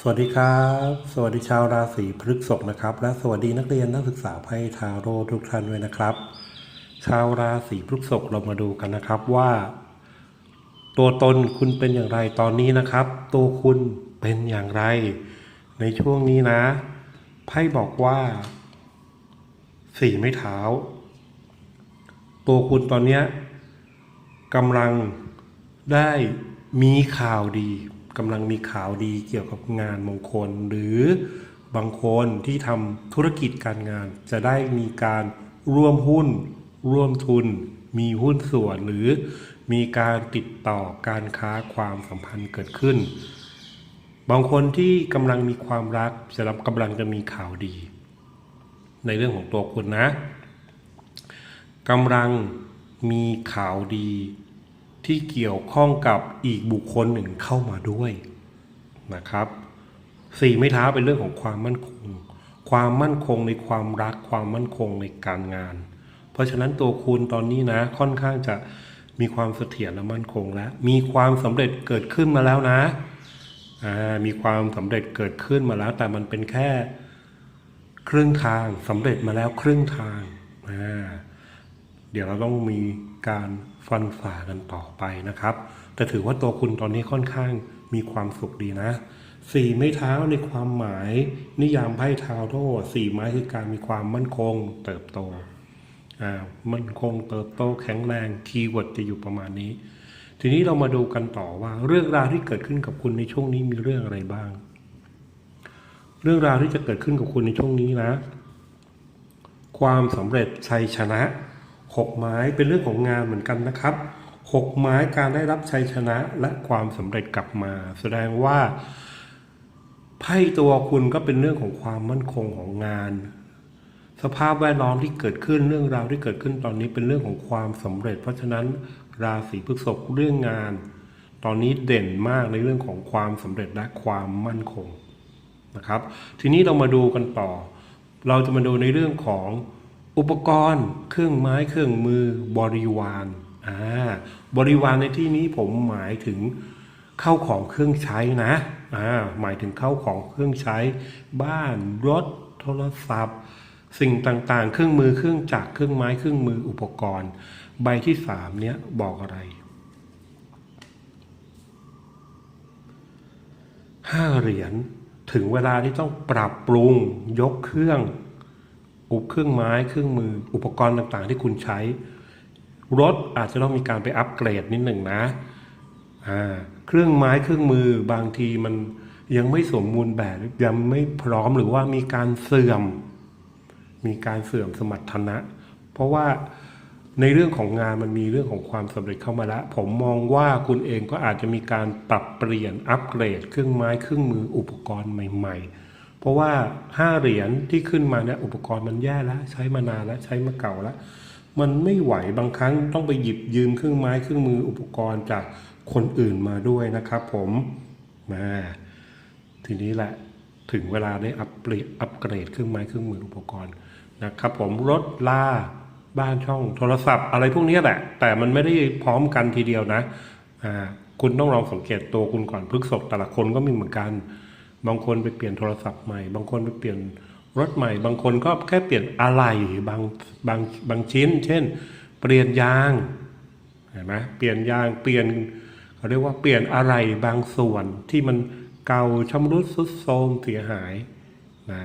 สวัสดีครับ สวัสดีชาวราศีพฤษภนะครับ และสวัสดีนักเรียนนักศึกษาไพ่ทาโร่ทุกท่านด้วยนะครับ ชาวราศีพฤษภเรามาดูกันนะครับว่า ตัวตนคุณเป็นอย่างไรตอนนี้นะครับ ตัวคุณเป็นอย่างไร ในช่วงนี้นะไพ่บอกว่าสี่ไม้เท้า ตัวคุณตอนเนี้ยกำลังได้มีข่าวดี กำลังมีข่าวดีเกี่ยวกับงานมงคล หรือบางคนที่ทำธุรกิจการงาน จะได้มีการร่วมหุ้น ร่วมทุน มีหุ้นส่วนหรือมีการติดต่อการค้าความสัมพันธ์เกิดขึ้น บางคนที่กำลังมีความรักจะรับกำลังจะมีข่าวดี ในเรื่องของตัวคุณนะกำลังมีข่าวดี ที่เกี่ยวข้องกับอีกบุคคลหนึ่งเข้ามาด้วยนะครับสี่ไม้เท้าเป็นเรื่องของความมั่นคง ความมั่นคงในความรักความมั่นคงในการงาน เพราะฉะนั้นตัวคุณตอนนี้นะค่อนข้างจะมีความเสถียรและมั่นคงแล้ว มีความสำเร็จเกิดขึ้นมาแล้วนะมีความสำเร็จเกิดขึ้นมาแล้ว แต่มันเป็นแค่ครึ่งทางสำเร็จมาแล้วครึ่งทาง เดี๋ยวเราต้องมีการ ฟันฝ่ากันต่อไปนะครับ แต่ถือว่าตัวคุณตอนนี้ค่อนข้างมีความสุขดีนะสี่ไม้เท้าในความหมาย นิยามไพ่เท้าโทษสี่ไม้คือการมีความมั่นคงเติบโตอ่ามั่นคงเติบโตแข็งแรงคีย์เวิร์ดจะอยู่ประมาณนี้ ทีนี้เรามาดูกันต่อว่า เรื่องราวที่เกิดขึ้นกับคุณในช่วงนี้มีเรื่องอะไรบ้าง เรื่องราวที่จะเกิดขึ้นกับคุณในช่วงนี้นะ ความสำเร็จชัยชนะ หกไม้เป็นเรื่องของงานเหมือนกันนะครับหกไม้การได้รับชัยชนะและความสำเร็จกลับมา แสดงว่าไพ่ตัวคุณก็เป็นเรื่องของความมั่นคงของงาน สภาพแวดล้อมที่เกิดขึ้นเรื่องราวที่เกิดขึ้นตอนนี้เป็นเรื่องของความสำเร็จ เพราะฉะนั้นราศีพฤษภเรื่องงาน ตอนนี้เด่นมากในเรื่องของความสำเร็จและความมั่นคงนะครับ ทีนี้เรามาดูกันต่อ เราจะมาดูในเรื่องของ อุปกรณ์ เครื่องไม้เครื่องมือบริวารอ่าบริวารในที่นี้ผมหมายถึงเข้าของเครื่องใช้นะอ่าหมายถึงเข้าของเครื่องใช้ บ้านรถโทรศัพท์ สิ่งต่างๆ เครื่องมือเครื่องจักรเครื่องไม้เครื่องมืออุปกรณ์ ใบที่สามเนี้ยบอกอะไรห้าเหรียญถึงเวลาที่ต้องปรับปรุงยกเครื่อง อุปเครื่องไม้เครื่องมืออุปกรณ์ต่างๆ ที่คุณใช้ รถอาจจะต้องมีการไปอัปเกรดนิดหนึ่งนะเครื่องไม้เครื่องมือบางทีมันยังไม่สมบูรณ์แบบยังไม่พร้อมหรือว่ามีการเสื่อม มีการเสื่อมสมรรถนะ เพราะว่าในเรื่องของงานมันมีเรื่องของความสำเร็จเข้ามาแล้ว ผมมองว่าคุณเองก็อาจจะมีการปรับเปลี่ยนอัปเกรด เครื่องไม้เครื่องมืออุปกรณ์ใหม่ ๆ ราะว่าห้าเหรียญที่ขึ้นมาเนี่ยอุปกรณ์มันแย่แล้ว ใช้มานานแล้วใช้มาเก่าแล้ว มันไม่ไหวบางครั้งต้องไปหยิบยืมเครื่องไม้เครื่องมืออุปกรณ์จากคนอื่นมาด้วยนะครับผมมาทีนี้แหละถึงเวลาได้อัปเกรดอัปเกรดเครื่องไม้เครื่องมืออุปกรณ์นะครับผมรถลาบ้านช่องโทรศัพท์ อะไรพวกนี้แหละ แต่มันไม่ได้พร้อมกันทีเดียวนะอ่าคุณต้องลองสังเกตตัวคุณก่อนพฤกษบแต่ละคนก็มีเหมือนกัน บางคนไปเปลี่ยนโทรศัพท์ใหม่ บางคนไปเปลี่ยนรถใหม่ บางคนก็แค่เปลี่ยนอะไหล่บางบางบางชิ้น เช่น เปลี่ยนยางเห็นไหมเปลี่ยนยางเปลี่ยนเขาเรียกว่าเปลี่ยนอะไหล่บางส่วนที่มันเก่าชำรุดทรุดโทรมเสียหายนะ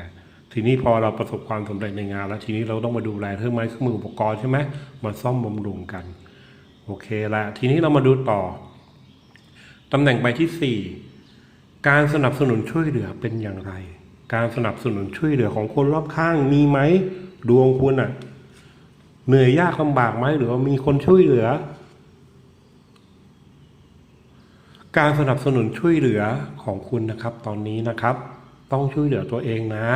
ทีนี้พอเราประสบความสำเร็จในงาน แล้วทีนี้เราต้องมาดูแลเครื่องไม้เครื่องมืออุปกรณ์ใช่ไหมมาซ่อมบำรุงกัน โอเคละทีนี้เรามาดูต่อตำแหน่งใบที่สี่ การสนับสนุนช่วยเหลือเป็นอย่างไร การสนับสนุนช่วยเหลือของคนรอบข้างมีไหมดวงคุณอะเหนื่อยยากลำบากไหมหรือว่ามีคนช่วยเหลือ การสนับสนุนช่วยเหลือของคุณนะครับ ตอนนี้นะครับ ต้องช่วยเหลือตัวเองนะ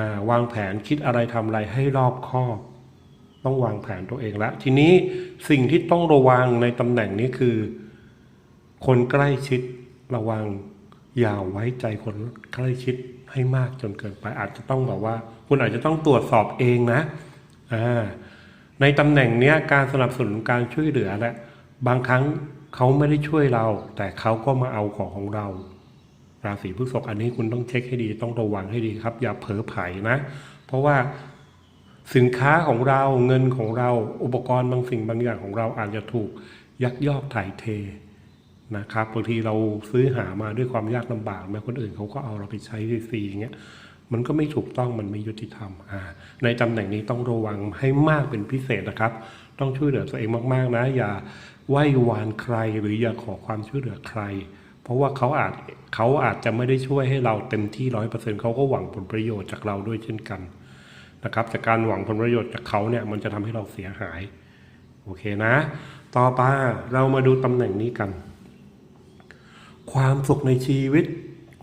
าวางแผนคิดอะไรทำอะไรให้รอบคอบ ต้องวางแผนตัวเองละทีนี้สิ่งที่ต้องระวังในตำแหน่งนี้คือ คนใกล้ชิดระวัง อย่าไว้ใจคนใกล้ชิดให้มากจนเกินไปอาจจะต้องแบบว่า คุณอาจจะต้องตรวจสอบเองนะในตำแหน่งเนี้ยการสนับสนุนการช่วยเหลือแหละบางครั้งเขาไม่ได้ช่วยเรา แต่เขาก็มาเอาของของเรา ราศีพฤษภอันนี้คุณต้องเช็คให้ดีต้องระวังให้ดีครับ อย่าเผลอไผลนะ เพราะว่าสินค้าของเราเงินของเราอุปกรณ์บางสิ่งบางอย่างของเราอาจจะถูกยักยอกถ่ายเท นะครับบางทีเราซื้อหามาด้วยความยากลำบากแม้คนอื่นเขาก็เอาเราไปใช้ฟรีอย่างเงี้ยมันก็ไม่ถูกต้องมันไม่ยุติธรรมอ่าในตำแหน่งนี้ต้องระวังให้มากเป็นพิเศษนะครับ ต้องช่วยเหลือตัวเองมากๆนะ อย่าไหว้วานใครหรืออย่าขอความช่วยเหลือใคร เพราะว่าเขาอาจเขาอาจจะไม่ได้ช่วยให้เราเต็มที่ร้อยเปอร์เซ็นต์เขาก็หวังผลประโยชน์จากเราด้วยเช่นกันนะครับจากการหวังผลประโยชน์จากเขาเนี่ยมันจะทำให้เราเสียหายโอเคนะ ต่อไปเรามาดูตำแหน่งนี้กัน ความสุขในชีวิต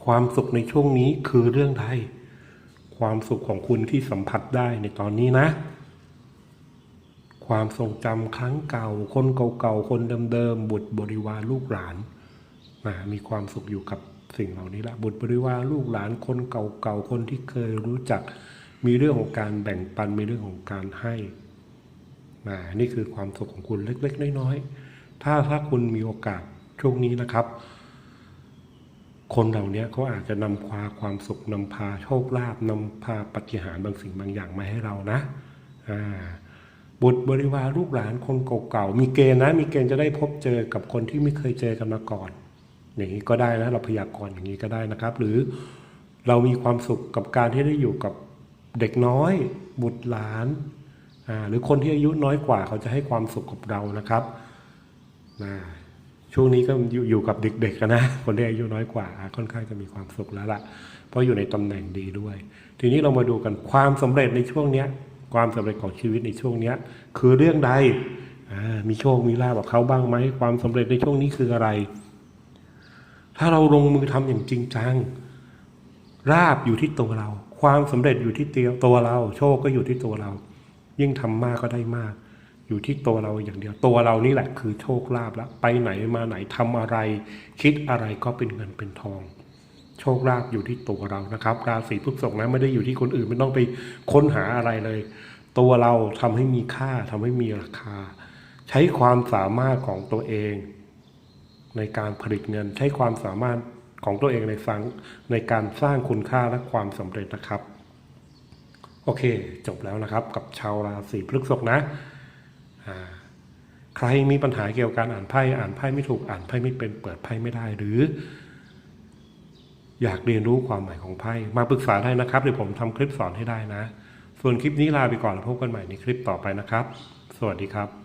ความสุขในช่วงนี้คือเรื่องใดความสุขของคุณที่สัมผัสได้ในตอนนี้นะ ความทรงจำครั้งเก่า คนเก่าๆ คนเดิมๆ บุตรบริวารลูกหลานนะมีความสุขอยู่กับสิ่งเหล่านี้ละบุตรบริวารลูกหลานคนเก่าๆ คนที่เคยรู้จัก มีเรื่องของการแบ่งปัน มีเรื่องของการให้นะนี่คือความสุขของคุณเล็ก ๆ น้อยๆ ถ้าถ้าคุณมีโอกาสช่วงนี้นะครับ คนเหล่านี้เขาอาจจะนำพาความสุขนำพาโชคลาภนำพาปฏิหารบางสิ่งบางอย่างมาให้เรานะาบุตรบริวารลูกหลานคนเก่าๆมีเกณฑ์นะ มีเกณฑ์จะได้พบเจอกับคนที่ไม่เคยเจอกันมาก่อน อย่างนี้ก็ได้นะเราพยากรณ์อย่างนี้ก็ได้นะครับ หรือเรามีความสุขกับการที่ได้อยู่กับเด็กน้อย บุตรหลานาหรือคนที่อายุน้อยกว่าเขาจะให้ความสุขกับเรานะครับนะ ช่วงนี้ก็อยู่อยู่กับเด็กๆกันนะ คนที่อายุน้อยกว่า ค่อนข้างจะมีความสุขแล้วล่ะ เพราะอยู่ในตำแหน่งดีด้วย ทีนี้เรามาดูกันความสำเร็จในช่วงเนี้ย ความสำเร็จของชีวิตในช่วงเนี้ย คือเรื่องใดมีโชคมีลาบกับเขาบ้างไหมความสำเร็จในช่วงนี้คืออะไร ถ้าเราลงมือทำอย่างจริงจังราบอยู่ที่ตัวเรา ความสำเร็จอยู่ที่ตัวเรา โชคก็อยู่ที่ตัวเรา ยิ่งทำมากก็ได้มาก อยู่ที่ตัวเราอย่างเดียวตัวเรานี่แหละคือโชคลาภล้วไปไหนมาไหนทำอะไร คิดอะไรก็เป็นเงินเป็นทอง โชคลาภอยู่ที่ตัวเรานะครับ ราศีพฤษภนะไม่ได้อยู่ที่คนอื่นไม่ต้องไปค้นหาอะไรเลย ตัวเราทำให้มีค่าทำให้มีราคา ใช้ความสามารถของตัวเอง ในการผลิตเงิน ใช้ความสามารถของตัวเองในฟังในการสร้างคุณค่าและความสำเร็จนะครับ โอเค จบแล้วนะครับ กับชาวราศีพฤษภนะ ใครมีปัญหาเกี่ยวกับการอ่านไพ่อ่านไพ่ไม่ถูกอ่านไพ่ไม่เป็นเปิดไพ่ไม่ได้หรือ อยากเรียนรู้ความหมายของไพ่มาปรึกษาได้นะครับเดี๋ยวผมทำคลิปสอนให้ได้นะ ส่วนคลิปนี้ลาไปก่อนแล้วพบกันใหม่ในคลิปต่อไปนะครับ สวัสดีครับ